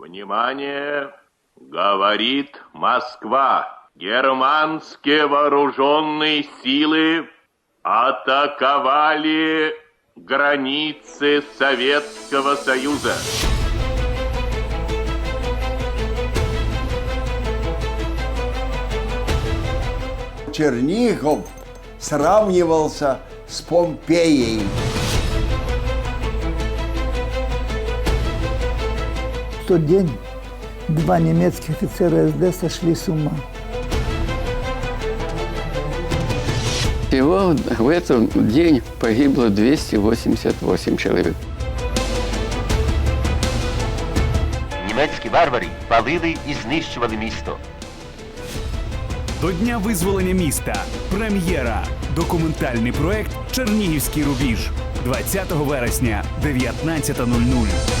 Внимание! Говорит Москва. Германские вооруженные силы атаковали границы Советского Союза. Чернигов сравнивался с Помпеей. Тот день два немецких офицера СД сошли с ума. Всего в этот день погибло 288 человек. Німецькі варвари палили і знищували місто. До дня визволення міста. Прем'єра. Документальний проект Чернігівський рубіж. 20 вересня, 19.00.